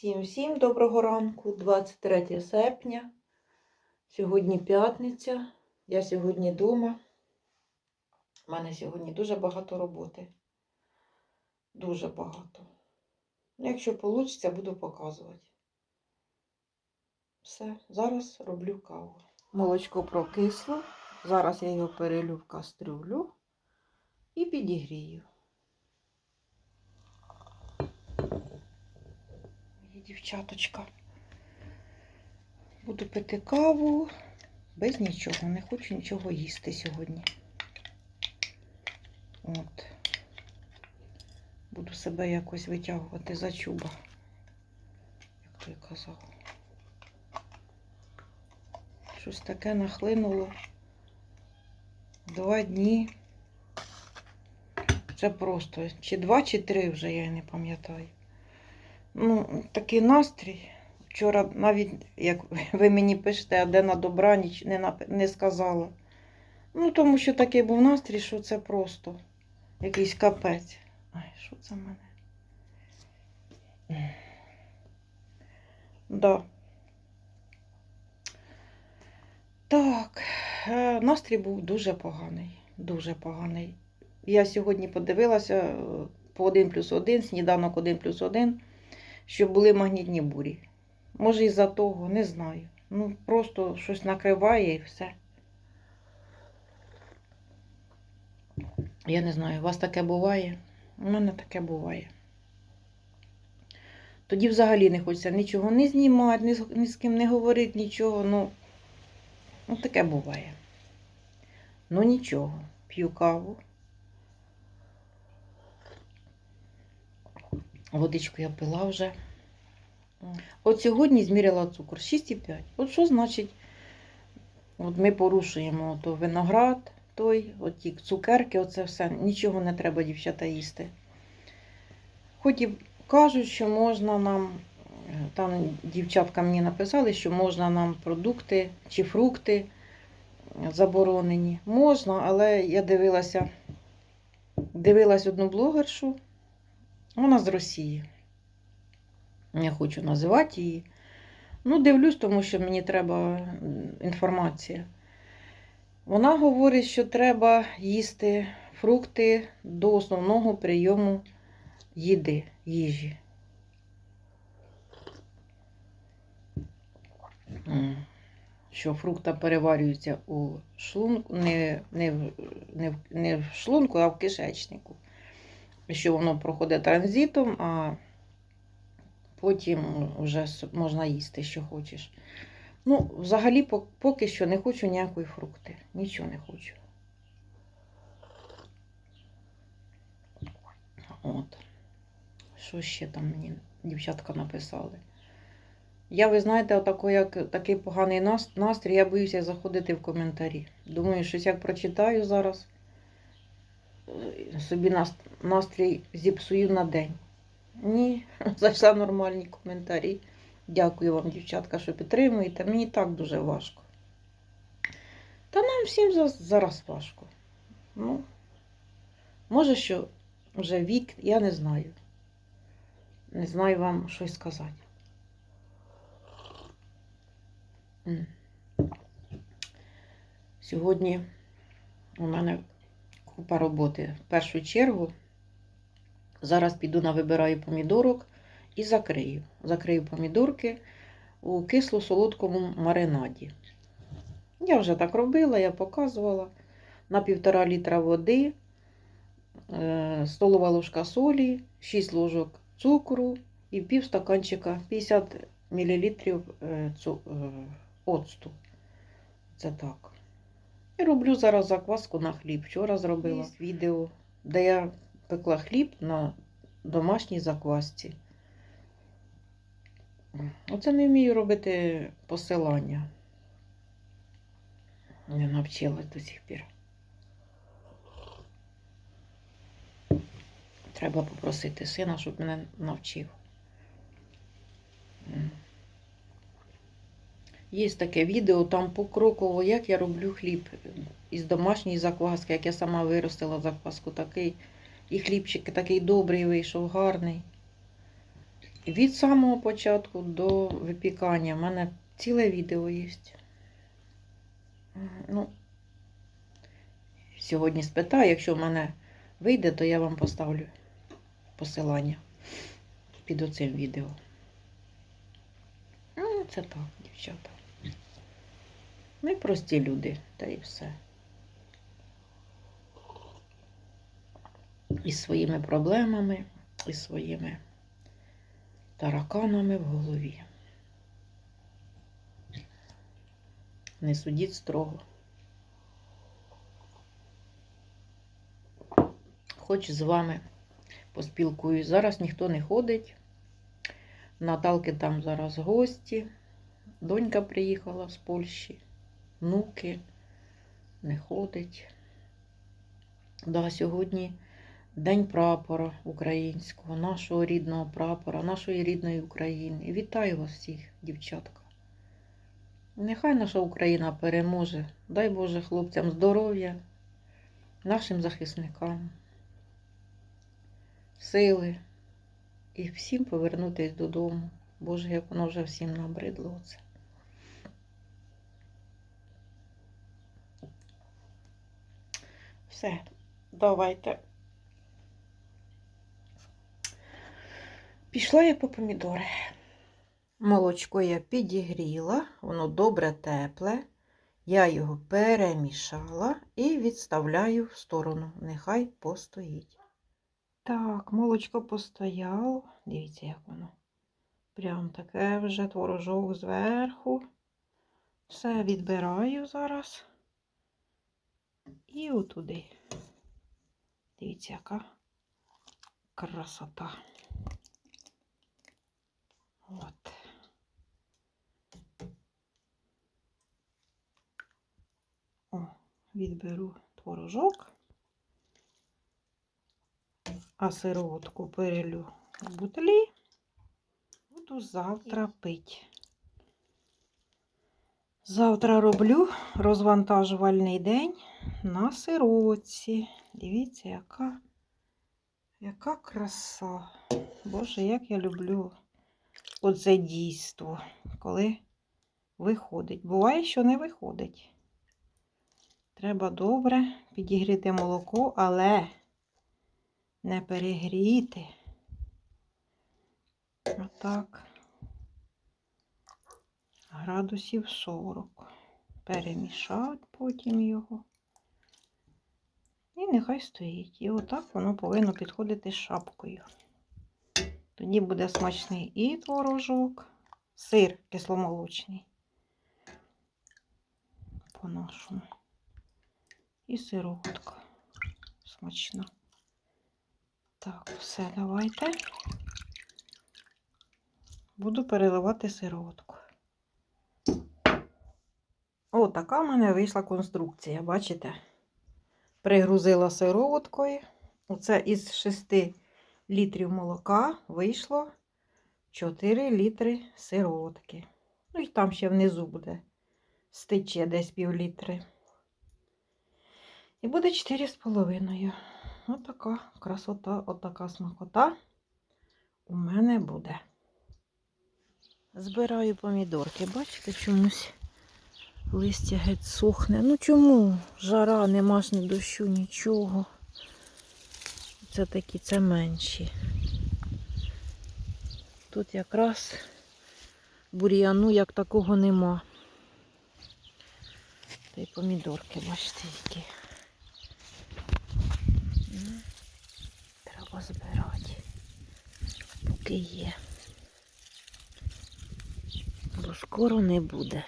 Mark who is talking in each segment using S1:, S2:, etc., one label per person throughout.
S1: Всім всім доброго ранку, 23 серпня. Сьогодні п'ятниця. Я сьогодні вдома. У мене сьогодні дуже багато роботи. Дуже багато. Ну, Якщо вийде, буду показувати. Все, зараз роблю каву. Молочко прокисло. Зараз я його перелю в кастрюлю і підігрію. Дівчаточка. Буду пити каву без нічого. Не хочу нічого їсти сьогодні. От. Буду себе якось витягувати за чуба, як той казав. Щось таке нахлинуло. Два дні. Це просто. Чи два, чи три вже я не пам'ятаю. Ну, такий настрій. Вчора навіть, як ви мені пишете, а де на добраніч не, нап... не сказала. Ну, тому що такий був настрій, що це просто якийсь капець. Ай, що це в мене? Да. Так, е, настрій був дуже поганий. Дуже поганий. Я сьогодні подивилася е, по 1 плюс 1, сніданок 1 плюс 1, що були магнітні бурі. Може, із-за того, не знаю. Ну, просто щось накриває і все. Я не знаю, у вас таке буває? У мене таке буває. Тоді взагалі не хочеться нічого не знімати, ні з, ні з ким не говорити, нічого. Ну, ну таке буває. Ну нічого. П'ю каву. Водичку я пила вже. От сьогодні зміряла цукор 6,5. От що значить, от ми порушуємо то виноград, той, от ті цукерки, оце все. Нічого не треба, дівчата, їсти. Хоч і кажуть, що можна нам, там дівчатка мені написали, що можна нам продукти чи фрукти заборонені. Можна, але я дивилася, дивилась одну блогершу, вона з Росії. Не хочу називати її. Ну, дивлюсь, тому що мені треба інформація. Вона говорить, що треба їсти фрукти до основного прийому їди, їжі. Що фрукта переварюється у шлунку, не, не, не, не в шлунку, а в кишечнику. Що воно проходить транзитом, а потім вже можна їсти, що хочеш. Ну, взагалі, поки що не хочу ніякої фрукти. Нічого не хочу. От. Що ще там мені дівчатка написали? Я, ви знаєте, отако, як такий поганий настрій, я боюся заходити в коментарі. Думаю, щось як прочитаю зараз, собі настрій зіпсую на день. Ні, зайшла нормальні коментарі. Дякую вам, дівчатка, що підтримуєте. Мені так дуже важко. Та нам всім зараз важко. Ну, може, що вже вік, я не знаю. Не знаю вам щось сказати. Сьогодні у мене купа роботи. В першу чергу зараз піду на вибираю помідорок і закрию. Закрию помідорки у кисло-солодкому маринаді. Я вже так робила, я показувала. На півтора літра води, е, столова ложка солі, 6 ложок цукру і пів стаканчика 50 мл оцту. Це так. І роблю зараз закваску на хліб. Вчора зробила відео, де я пекла хліб на домашній заквасці. Оце не вмію робити посилання. Не навчилась до сих пір. Треба попросити сина, щоб мене навчив. Є таке відео, там покроково, як я роблю хліб із домашньої закваски, як я сама виростила закваску такий. І хлібчик такий добрий вийшов, гарний. від самого початку до випікання. У мене ціле відео є. Ну, сьогодні спитаю, якщо в мене вийде, то я вам поставлю посилання під оцим відео. Ну, це так, дівчата. Ми прості люди, та і все. Із своїми проблемами, із своїми тараканами в голові. Не судіть строго. Хоч з вами поспілкуюсь. Зараз ніхто не ходить. Наталки там зараз гості. Донька приїхала з Польщі. Внуки не ходить. Да, сьогодні День прапора українського, нашого рідного прапора, нашої рідної України. І вітаю вас всіх, дівчатка. Нехай наша Україна переможе. Дай Боже хлопцям здоров'я, нашим захисникам, сили і всім повернутися додому. Боже, як воно вже всім набридло це. Все, давайте. Пішла я по помідори. Молочко я підігріла, воно добре тепле. Я його перемішала і відставляю в сторону. Нехай постоїть. Так, молочко постояло. Дивіться, як воно. Прям таке вже творожок зверху. Все відбираю зараз. І отуди. Дивіться, яка красота. От. О, відберу творожок, а сироватку перелю в бутлі. Буду завтра пити. Завтра роблю розвантажувальний день на сироватці. Дивіться, яка, яка краса. Боже, як я люблю оце дійство, коли виходить. Буває, що не виходить. Треба добре підігріти молоко, але не перегріти. Отак. Градусів 40. Перемішати потім його. І нехай стоїть. І отак воно повинно підходити з шапкою. Тоді буде смачний і творожок, сир кисломолочний. По-нашому. І сироватка. Смачна. Так, все, давайте. Буду переливати сироватку. О, така в мене вийшла конструкція, бачите? Пригрузила сироваткою. Оце із 6 літрів молока вийшло 4 літри сироватки. Ну і там ще внизу буде стече десь пів літри. І буде 4,5. Отака красота, отака смакота у мене буде. Збираю помідорки, бачите, чомусь листя геть сохне. Ну чому? Жара, нема ж ні дощу, нічого. Це такі, це менші. Тут якраз бур'яну як такого нема. Та й помідорки, бачите, які. Ну, Треба збирати, поки є. Бо скоро не буде.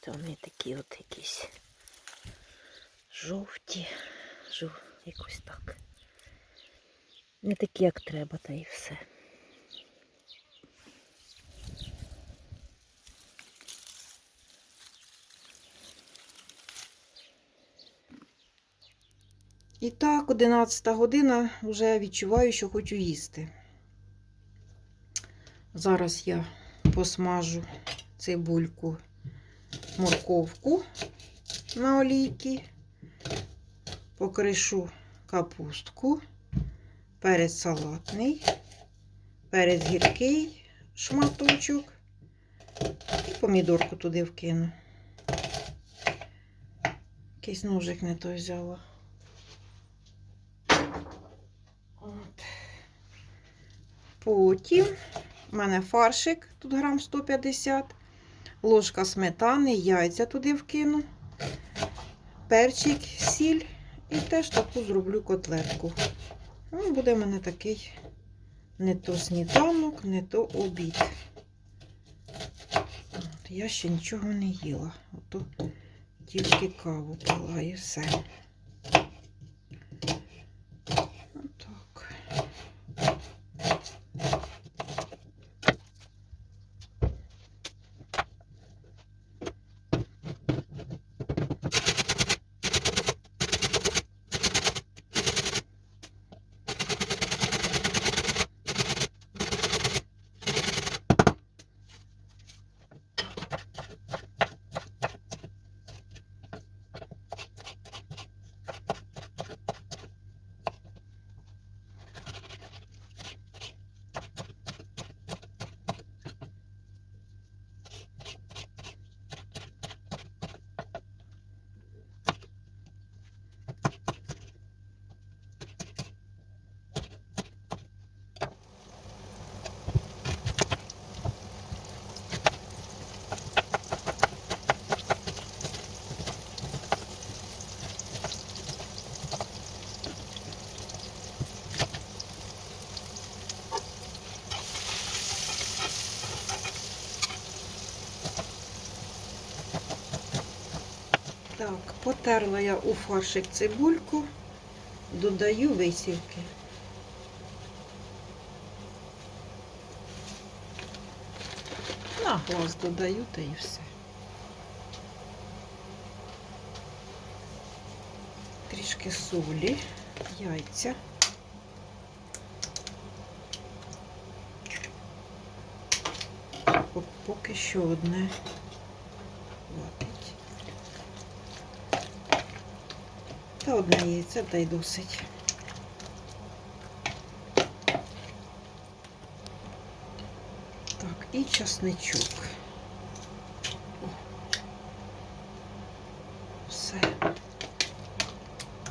S1: Бачите, вони такі от якісь жовті, жов... якось так. Не такі, як треба, та і все. І так, 11 година, вже відчуваю, що хочу їсти. Зараз я посмажу цибульку, морковку на олійки, покришу капустку, перець салатний, перець гіркий, шматочок і помідорку туди вкину. Якийсь ножик не той взяла. От. Потім у мене фаршик, тут грам 150, ложка сметани, яйця туди вкину, перчик, сіль і теж таку зроблю котлетку. Ну, буде в мене такий не то сніданок, не то обід. От, я ще нічого не їла. Ото тільки каву пила і все. Отак. Так, потерла я у фаршик цибульку, додаю висівки. На глаз додаю та і все. Трішки солі, яйця. Поки що одне Та одне яйце та й досить. Так, і часничок. Все.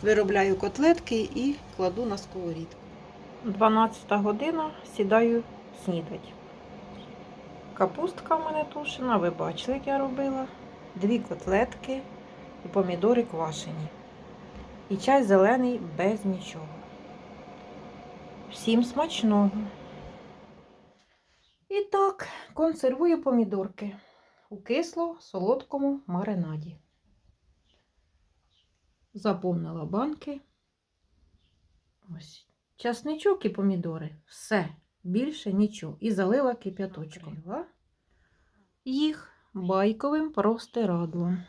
S1: Виробляю котлетки і кладу на сковорідку. 12 година сідаю снідать. Капустка в мене тушена, ви бачили, як я робила. Дві котлетки і помідори квашені. І чай зелений без нічого. Всім смачного. І так, консервую помідорки у кисло-солодкому маринаді. Заповнила банки. Ось. Часничок і помідори. Все. Більше нічого. І залила кип'яточком. Їх байковим простирадлом.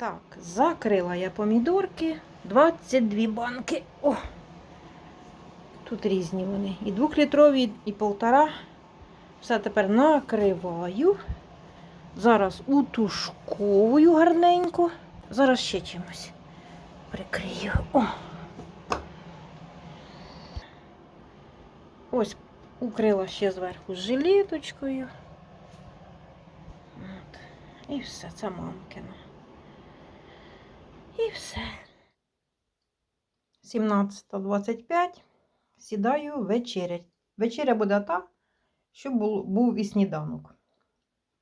S1: Так, закрила я помідорки. 22 банки. О! Тут різні вони. І двохлітрові, і полтора. Все тепер накриваю. Зараз утушковую гарненько. Зараз ще чимось прикрию. О! Ось укрила ще зверху жилеточкою. От. І все, це мамкино. І все. 17.25. Сідаю вечерять. Вечеря буде та, був, був і сніданок.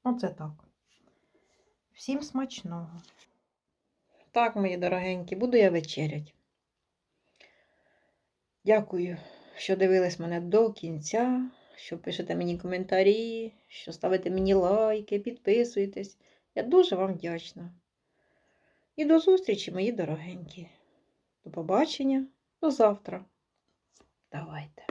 S1: Оце так. Всім смачного. Так, мої дорогенькі, буду я вечерять. Дякую, що дивились мене до кінця, що пишете мені коментарі, що ставите мені лайки, підписуєтесь. Я дуже вам вдячна. І до зустрічі, мої дорогенькі. До побачення, до завтра. Давайте.